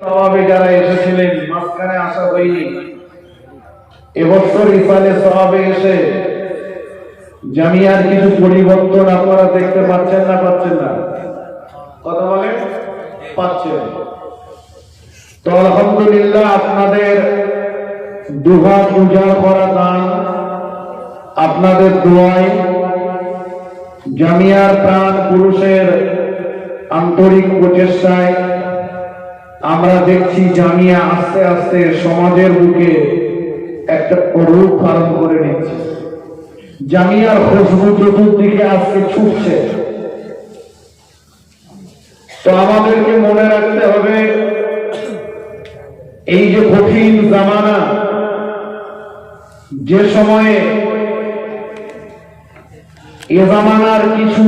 সবাবে যারা এসেছিলেন, মাঝখানে আসা হয়নি। এবছর ইফালে সবাবে এসে জামিয়ার কিছু পরিবর্তন আপনারা দেখতে পাচ্ছেন না পাচ্ছেন না? কথা বলেন? পাচ্ছেন। তো আলহামদুলিল্লাহ আপনাদের দুহা পূজা করা দান আপনাদের দোয়ায় জামিয়ার প্রাণ পুরুষের আন্তরিক প্রচেষ্টায় আমরা দেখছি জামিয়া আস্তে আস্তে সমাজের বুকে একটা রূপ ধারণ করে নিচ্ছে। জামিয়ার খুশবু চতুর্দিকে আজকে ছুটছে। তো আমাদেরকে মনে রাখতে হবে, এই যে কঠিন জামানা, যে সময়ে এ জামানার কিছু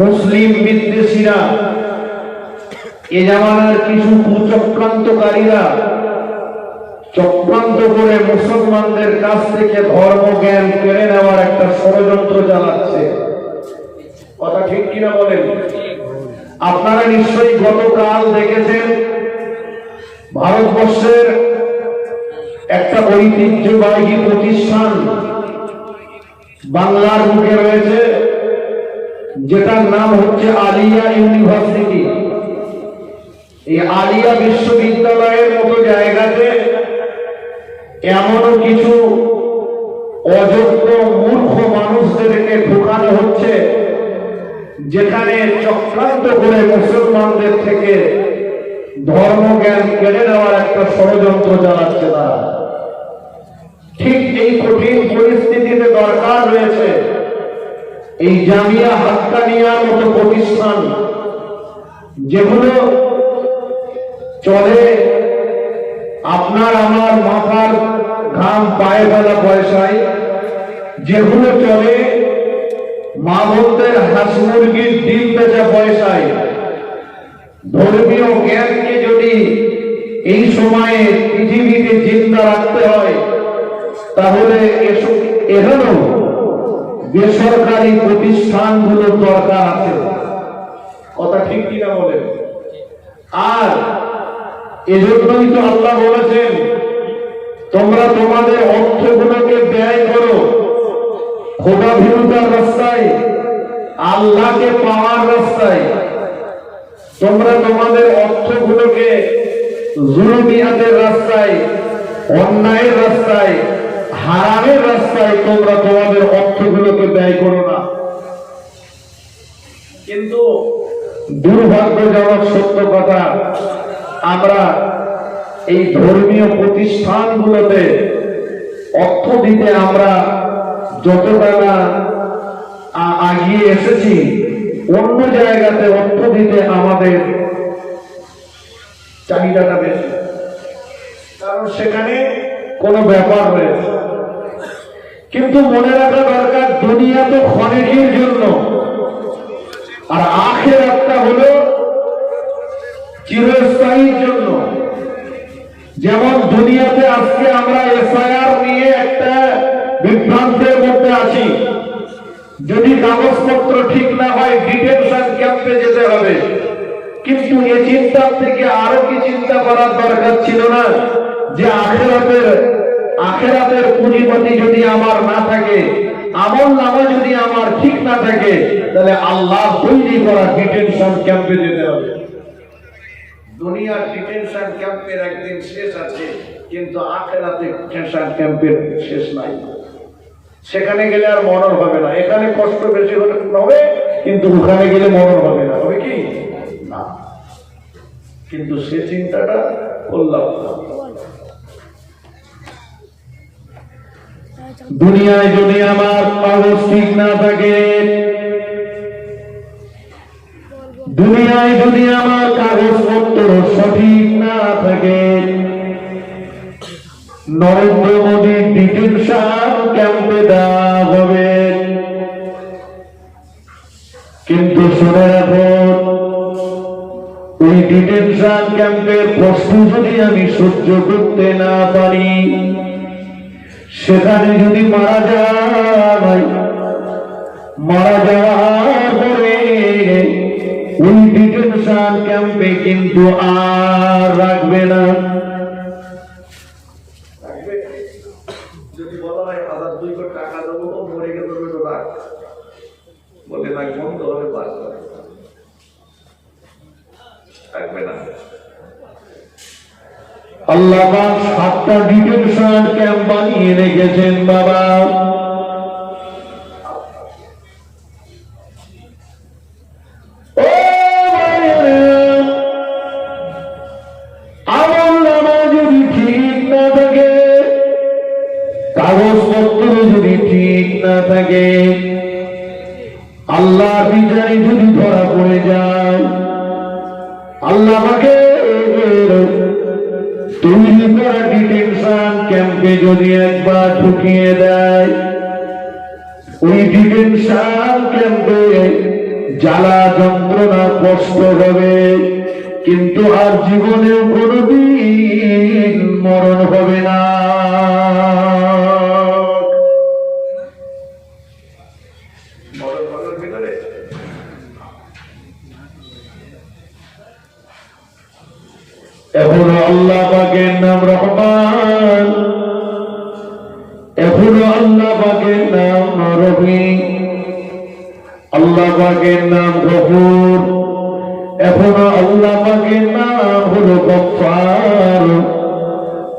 মুসলিম বিদ্বেষীরা এ জামানার কিছু কুচক্রান্তকারীরা চক্রান্ত করে মুসলমানদের কাছ থেকে ধর্ম জ্ঞান কেড়ে নেওয়ার একটা ষড়যন্ত্র চালাচ্ছে। কথা ঠিক কিনা বলেন? আপনারা নিশ্চয়ই গতকাল দেখেছেন ভারতবর্ষের একটা ঐতিহ্যবাহী প্রতিষ্ঠান বাংলার মুখে রয়েছে, যেটার নাম হচ্ছে আলিয়া ইউনিভার্সিটি। এই আলিয়া বিশ্ববিদ্যালয়ের মতো জায়গাতে এমনও কিছু অযোগ্য মূর্খ মানুষদেরকে ঢোকানো হচ্ছে, যেখানে চক্রান্ত করে মুসলমানদের থেকে ধর্মজ্ঞান কেড়ে নেওয়ার একটা ষড়যন্ত্র চালাচ্ছে তারা। ঠিক এই কঠিন পরিস্থিতিতে দরকার রয়েছে এই জামিয়া হাক্কানিয়ার মতো প্রতিষ্ঠান, যেগুলো চলে। আপনার আমার মাথার ঘাম পায়ে ফেলা পয়সায় যেগুলো চলে মা বোনদের হাঁস মুরগির ডিম বেচা পয়সায়। ধর্মীয় জ্ঞানকে যদি এই সময়ে পৃথিবীতে জিন্দা রাখতে হয়, তাহলে এখানেও বেসরকারি প্রতিষ্ঠানগুলোর দরকার আছে। কথা ঠিক কিনা বলেন? আর এজন্যই তো আল্লাহ বলেছেন, তোমরা তোমাদের অর্থগুলোকে ব্যয় করো। খোদা ভিরুতার রাস্তায়, আল্লাহকে পাওয়ার রাস্তায়, তোমরা তোমাদের অর্থগুলোকে জুলুমিয়াতের রাস্তায়, অন্যায়ের রাস্তায়, হারামের রাস্তায় তোমরা তোমাদের অর্থগুলোকে ব্যয় করো না। কিন্তু দুর্ভাগ্যজনক সত্য কথা আমরা এই ধর্মীয় প্রতিষ্ঠানগুলোতে অর্থ দিতে আমরা যতটা না আগিয়ে এসেছি, অন্য জায়গাতে অর্থ দিতে আমাদের চাহিদাটা বেশি। কারণ সেখানে কোনো ব্যাপার রয়েছে। কিন্তু মনে রাখা দরকার, দুনিয়া তো ক্ষণিকের জন্য। আর আখের যেমন দুনিয়াতে আজকে আমরা এফআইআর নিয়ে একটা বিভ্রান্তের মধ্যে আছি। যদি কাগজপত্র ঠিক না হয়, ডিটেনশন ক্যাম্পে যেতে হবে। কিন্তু এ চিন্তার থেকে আরও কি চিন্তা করার দরকার ছিল না? যে আখেরাতের আখেরাতের পুঁজিপতি যদি আমার না থাকে, আমল নামা যদি আমার ঠিক না থাকে, তাহলে আল্লাহ তৈরি করা ডিটেনশন ক্যাম্পে যেতে হবে। দুনিয়ার ডিটেনশন ক্যাম্পের একদিন শেষ আছে, কিন্তু আখেরাতে ডিটেনশন ক্যাম্পের শেষ নাই। সেখানে গেলে আর মরণ হবে না। এখানে কষ্ট বেশি হলে হবে, কিন্তু ওখানে গেলে মরণ হবে না। হবে কি? না। কিন্তু সে চিন্তাটা করলাম দুনিয়ায় যদি আমার কাগজ ঠিক না থাকে, দুনিয়ায় যদি আমার কাগজপত্র সঠিক না থাকে। নরেন্দ্র মোদী ডিটেনশন ক্যাম্পে দেওয়া হবে। কিন্তু শুনে রাখুন ওই ডিটেনশন ক্যাম্পের কষ্ট যদি আমি সহ্য করতে না পারি, সেখানে যদি মারা যায়, মারা যাওয়ার পরে ওই ডিটেনশন ক্যাম্পে কিন্তু আর রাখবে না। যদি বলা হয় হাজার দুই কোটি টাকা দেবো ও মরে গেলে তো রাখ। বলে না বন্ধ হবে বাস থাকবে না। আল্লাহ সাতটা ডিটেনশন ক্যাম্প বানিয়ে রেখেছেন বাবা। তৈরি ডিটেনশন ক্যাম্পে যদি একবার ঢুকিয়ে দেয়, ওই ডিটেনশন ক্যাম্পে জ্বালা যন্ত্রণা কষ্ট হবে, কিন্তু আর জীবনেও কোনদিন মরণ হবে না। পাকের নাম গফুর এখনও আল্লাহ পাকের নাম হলো গফার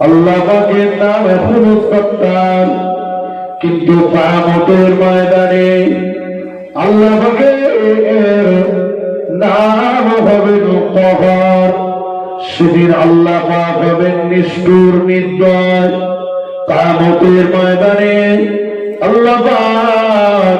আল্লাহ পাকের নাম এখনও সত্তার। কিন্তু কামতের ময়দানে আল্লাহ পাকের নাম হবে কহর সেদিন আল্লাহ পাক হবেন নিষ্ঠুর, নির্দয়। কামতের ময়দানে আল্লাহ পাক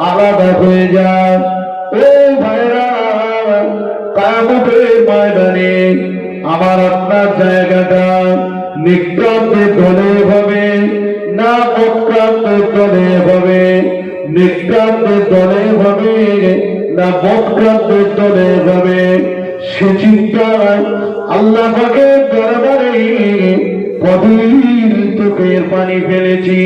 আলাদা হয়ে যা ও ভাইরা কামতের ময়দানে আমার আপনার জায়গাটা নিক্রান্তের দলে হবে, না বক্রান্তের দলে হবে? নিক্রান্তের দলে হবে, না বক্রান্তের দলে হবে? সে চিন্তায় আল্লাহ পাকের দরবারে কবির চোখের পানি ফেলেছি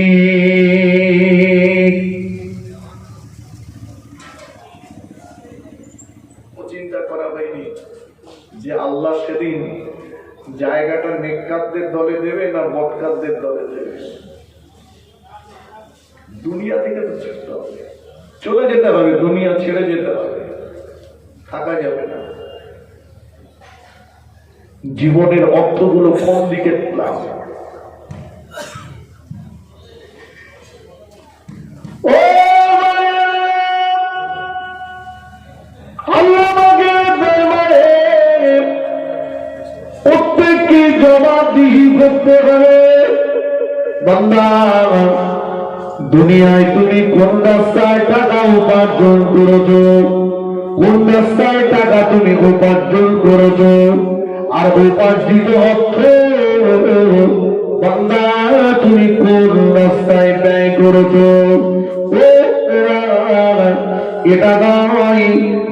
ও চিন্তা করা হয়নি যে আল্লাহ সেদিন জায়গাটা নেককারদের দলে দেবে না বটকারদের দলে দেবে? দুনিয়া থেকে তো ছেড়তে হবে। চলে যেতে হবে, দুনিয়া ছেড়ে যেতে হবে। থাকা যাবে না। জীবনের অর্থগুলো কোন দিকে লাভ? বান্দা দুনিয়ায় তুমি কোন রাস্তায় টাকা উপার্জন করেছ? কোন রাস্তায় টাকা তুমি উপার্জন করেছ? আর উপার্জিত অর্থ বান্দা, তুমি কোন রাস্তায় ব্যয় করেছ? এটা নয়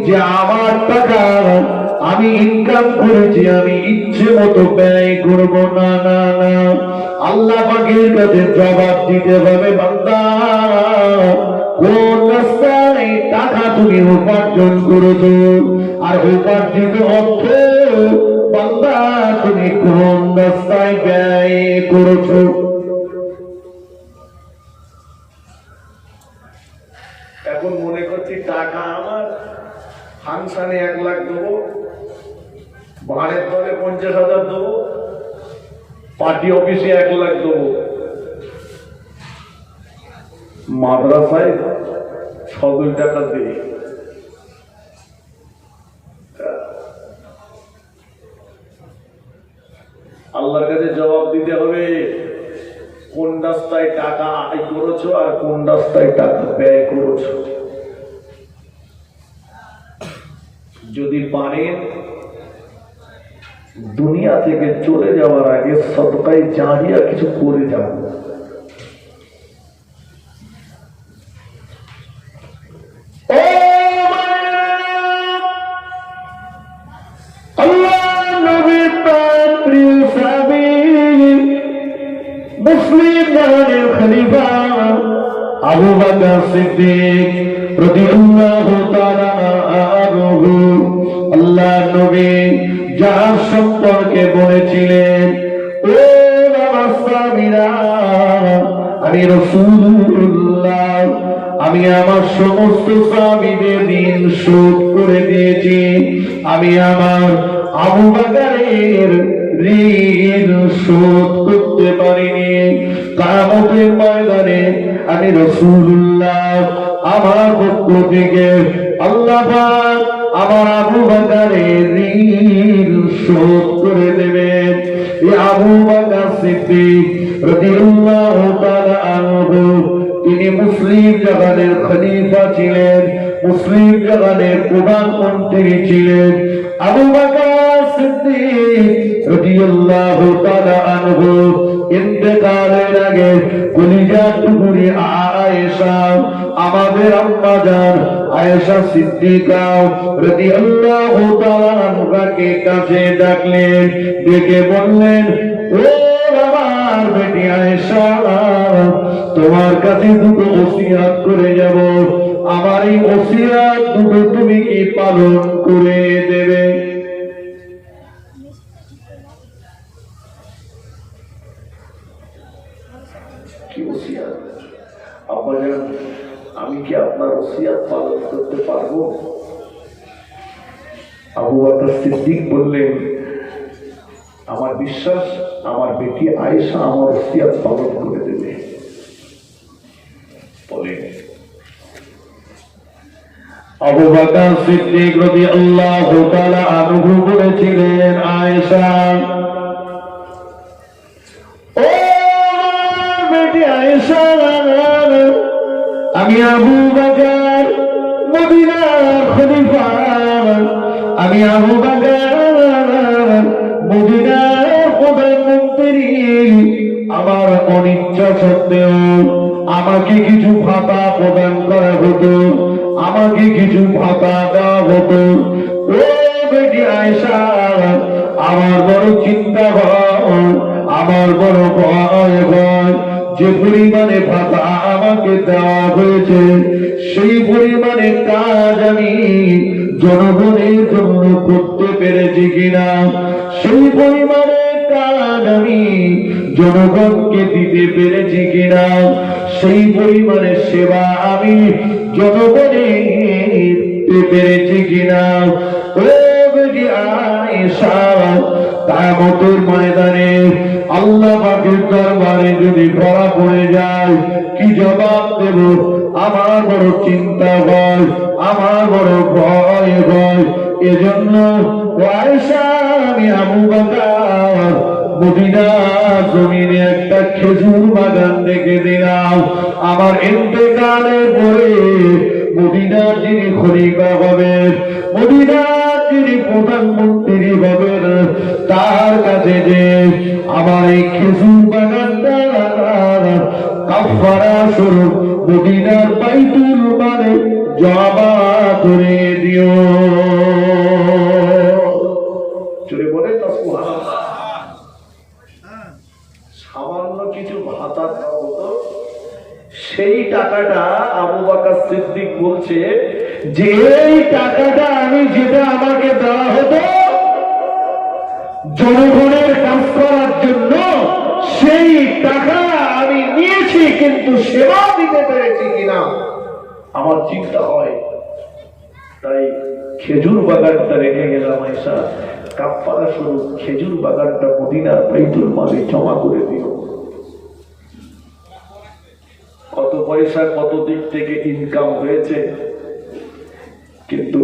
যে আমার টাকা আমি ইনকাম করেছি, আমি ইচ্ছে মতো ব্যয় করব। না না না। আল্লাহ পাকের কাছে জবাব দিতে হবে, বান্দা। কোন রাস্তায় টাকা তুমি উপার্জন করেছ? আর উপার্জিত অর্থ, বান্দা, তুমি কোন রাস্তায় ব্যয় করেছ? এখন মনে করছি টাকা আমার, ফাংশনে এক লাখ দেবো। ভাড়ের দলে পঞ্চাশ হাজার দেবো, পার্টি অফিসে এক লাখ দেবো। মাদ্রাসায় ছ দুই টাকা দিই। আল্লাহর কাছে জবাব দিতে হবে, কোন রাস্তায় টাকা আয় করেছ আর কোন রাস্তায় টাকা ব্যয় করেছ যদি পারেন দুনিয়া থেকে চলে যাওয়ার আগে সদকায় জাঁড়িয়া কিছু করে যাব মুসলিম জাহানের খলিফা আবু বকর সিদ্দিক রাদিয়াল্লাহু তাআলা আল্লাহ নবী যার সম্পর্কে বলেছিলেন, ও আমি রাসূলুল্লাহ, আমি আমার সমস্ত স্বামীদের দিন শোধ করে দিয়েছি। আমি আমার আবু বাকারের ঋণ শোধ করতে পারিনি। কামতের ময়দানে আমি রসুল্লাহ আমার পক্ষ থেকে আল্লাহ আমার আবু বাকারের ঋণ শোধ করে দেবেন। আবু বাকার সিদ্দিক রাদিয়াল্লাহু তাআলা আনহু, তিনি মুসলিম জগতের খলিফা ছিলেন, মুসলিম জগতের প্রধানমন্ত্রী ছিলেন। আবু বকর সিদ্দিক রাদিয়াল্লাহু তাআলা আনহু, ইন্তেকালের আগে কলিজা টুকুরি আয়েশা, আমাদের আম্মা আয়েশা সিদ্দিকা রাদিয়াল্লাহু তাআলা আনহাকে কাছে ডাকলেন, ডেকে বললেন, ও আমার বেটি আয়েশা, তোমার কাছে দুটো ওসিয়াত করে যাব। আমার এই ওসিয়াত দুটো তুমি কি পালন করে পালন করতে পারব? আবু বকর সিদ্দিক বললেন, আমার বিশ্বাস, আমার বেটি আয়েশা আমার ওসিয়াত পালন করে দেবে। বলেন। আবু বকর সিদ্দিক তাআলা আনহু বলেছিলেন, আয়েশা আবু বকর, মদিনার খলিফা। আমি আবু বকর, মদিনার প্রধানমন্ত্রী। আমার অনিচ্ছা সত্ত্বেও আমাকে কিছু ভাতা প্রদান করা হতো। আমাকে কিছু ভাতা দেওয়া হতো। ও বেটি আয়সা আমার বড় চিন্তা হয়, আমার বড় ভয় ভয় যে পরিমাণে ভাতা আমাকে দেওয়া হয়েছে, সেই পরিমাণে কাজ আমি জনগণের জন্য করতে পেরেছি কিনা? সেই পরিমাণে কাজ আমি জনগণকে দিতে পেরেছি কিনা? সেই পরিমাণে সেবা আমি জনগণের দিতে পেরেছি কিনা? ও বেটি আয়েশা তামতের ময়দানে আল্লাহ পাকের দরবারে যদি ধরা পড়ে যায়, কি জবাব দেব? আমার বড় চিন্তা হয়, আমার বড় ভয় হয়। এজন্য জমিনে একটা খেজুর বাগান দেখে দিলাম। আমার ইন্তেকালের পরে মদিনার যিনি খলিফা হবেন যিনি প্রধানমন্ত্রী হবেন, তার কাছে যে আমার এই খেজুর বাগানটা কাফারা স্বরূপ মদিনার বাইতুল মানে জমা করে দিও। সেই টাকাটা আবু বাকার সিদ্দিক বলছে যে এই টাকাটা আমি যেটা আমাকে দেওয়া হতো জনগণের কাজ করার জন্য, সেই টাকা আমি নিয়েছি, কিন্তু সেবা দিতে পেরেছি কিনা, আমার চিন্তা হয়। তাই খেজুর বাগানটা রেখে গেলাম আয়সা কাপ্পারা স্বরূপ খেজুর বাগানটা মদিনার বাইতুল মালে জমা করে দিও কত পয়সা, কত দিক থেকে ইনকাম হয়েছে কিন্তু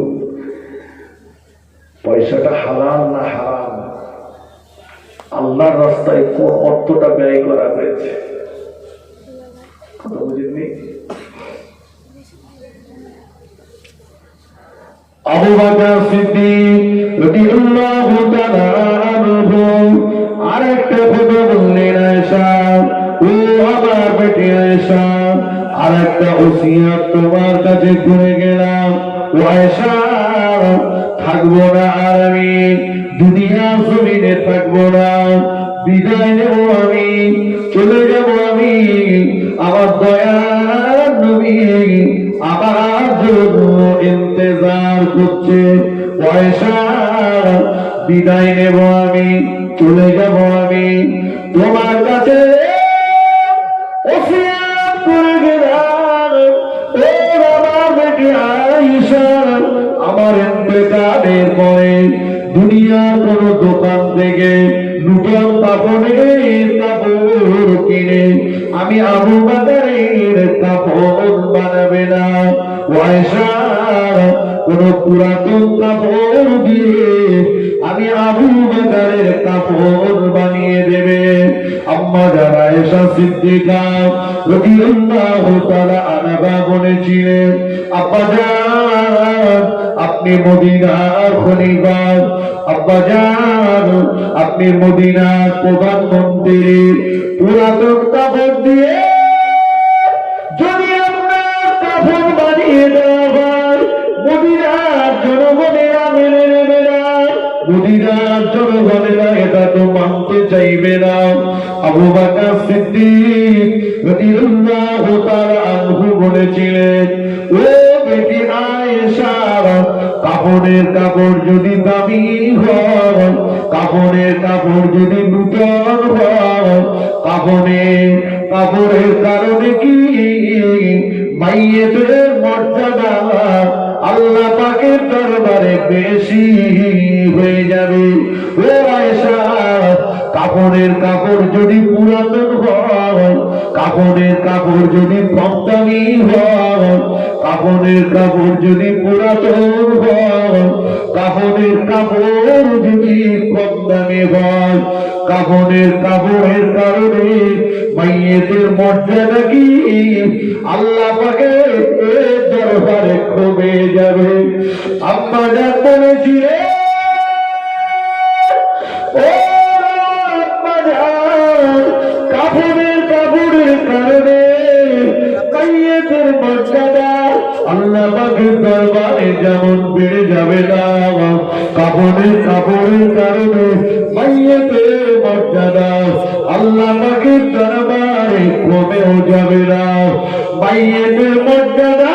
পয়সাটা হারাম না হারাম? আল্লাহর রাস্তায় কোন অর্থটা ব্যয় করা হয়েছে? কথা আরেকটা ফটো বললেন আয়সা ও আমার বেটি আয়সা আর একটা ওসিয়াত তোমার কাছে করে গেলাম। থাকব না আর আমি, দুনিয়া জমিনে থাকব না, বিদায় নেব আমি, চলে যাব আমি, আমার দয়ার নবী, আমার জন্য ইন্তজার করছে পয়সা বিদায় নেব আমি, চলে যাব আমি, তোমার কাছে আমার ইন্তেকালের পরে দুনিয়ার কোন দোকান থেকে নূতন কাপড়ের কাপড় কিনে আমি আবু বাকারের কাপড় বানাবে না। পয়সা কোন পুরাতন কাপড় দিয়ে আমি আবু বাকারের কাপড় বানিয়ে দেবে। আম্মা যারা এসা সিদ্দিকা রাদিয়াল্লাহু তাআলা আনহা বলেছিলেন, আব্বা আপনি মদিনার খলিফা আব্বা জান আপনি মদিনার প্রধানমন্ত্রী পুরাতন কাপড় দিয়ে যদি আপনার কাপড় বানিয়ে দেওয়া হয়, মদিনার জনগণেরা মেনে নেবে না। মদিনার জনগণেরা এটা তো মানতে চাইবে না। আবু বাকর সিদ্দিক বলেছিলেন, ও বেটি আয়েশা কাপড়ের কাপড় যদি দামি হয়, কাপড়ের কাপড় যদি নূতন হয়, কাপড়ের কাপড়ের কারণে কি? মাইয়েদের মর্যাদা আল্লাহ পাকের দরবারে বেশি হয়ে যাবে। ও কাপড়ের কাপড় যদি পুরাতন হয়, কাপড়ের কাপড় যদি দামি হয় কাপড়ের কাপড় যদি পুরাতন হয় কাপড়ের কাপড় যদি কম দামে হয় কাপড়ের কাপড়ের কারণে মাইয়েদের মর্যাদা কি? আল্লাহ পাকে দরবারে কমে যাবে আম্মা যা বলেছিলেন কাপড়ের কাপড়ের কারণে মাইয়েদের মর্যাদা। আল্লাহ পাকের দরবারে কমেও যাবে না। মাইয়েদের মর্যাদা।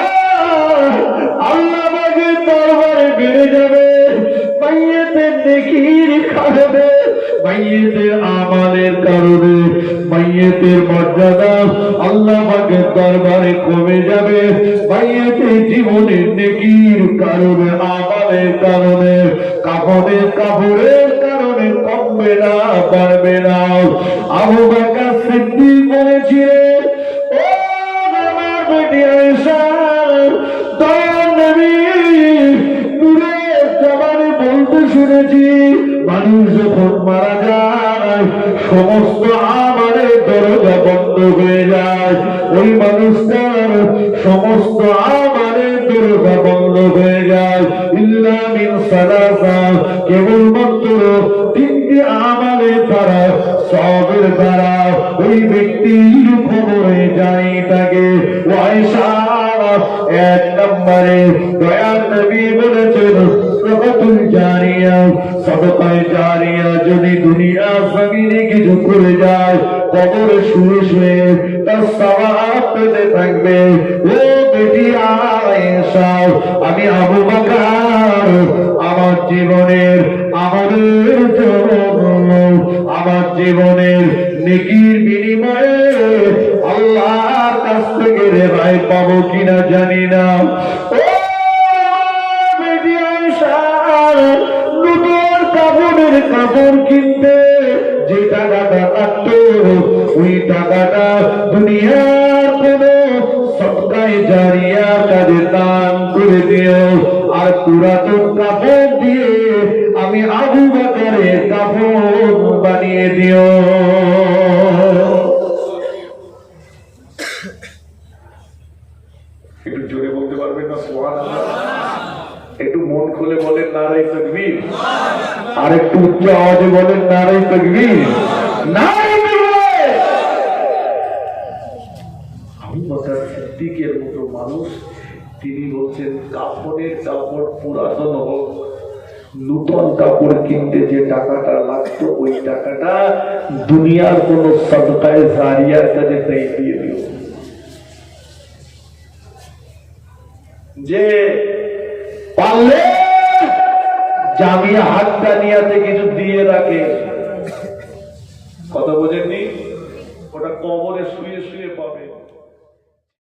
আল্লাহ পাকের দরবারে যাবে। মাইয়েদের নেকির কারণে মাইয়েদের মর্যাদা। আল্লাহ দরবারে কমে যাবে। মাইয়েদের জীবনের নেকির কারণে, আমালের কারণে। কাপড়ের কাপড়ের কারণে কমবে না পারবে না। আবু বাকার সিদ্দিক বলেছিলেন শুনেছি, মানুষ যখন মারা যায়, সমস্ত আমাদের দরজা বন্ধ হয়ে যায়। ওই মানুষটার সমস্ত সবের দ্বারা ওই ব্যক্তির খবরে এক নম্বরে দয়াল নবী বলেছেন সদকাতুল জারিয়া সদকায়ে জারিয়া যদি দুনিয়া জমিনে কিছু করে যায় কবরে শুয়ে শুয়ে তার সওয়াব পেতে থাকবে। ও বেটি আয়েশা আমি আবু বকর আমার জীবনের আমাদের জন্য আমার জীবনের নেকির বিনিময়ে আল্লাহর কাছ থেকে রেহাই পাবো কিনা জানি না। ও বেটি আয়েশা, নতুন কাপড়ের কাপড় কিনতে ওই টাকাটা দুনিয়ার কোন সৎকায় জারিয়া তাদের দান করে দিও। আর পুরাতন কাপড় দিয়ে আমি আবু বাকারের কাপড় বানিয়ে দিও। একটু জোরে বলতে পারবেন না? সোহান একটু মন খুলে বলেন নারাই তকবীর। আর একটু উচ্চ আওয়াজে বলেন নারাই তকবীর। নাই মিলবে আবু বকর সিদ্দিকের মতো মানুষ তিনি বলছেন, কাপড়ের কাপড় পুরাতন হোক, নূতন কাপড় কিনতে যে টাকাটা লাগতো, ওই টাকাটা দুনিয়ার কোন সদকায় জারিয়ার কাছে তাই দিয়ে দিও যে পারলে জামিয়া হাক্কানিয়াতে কিছু দিয়ে রাখে। কথা বোঝেননি? ওটা কবরে শুয়ে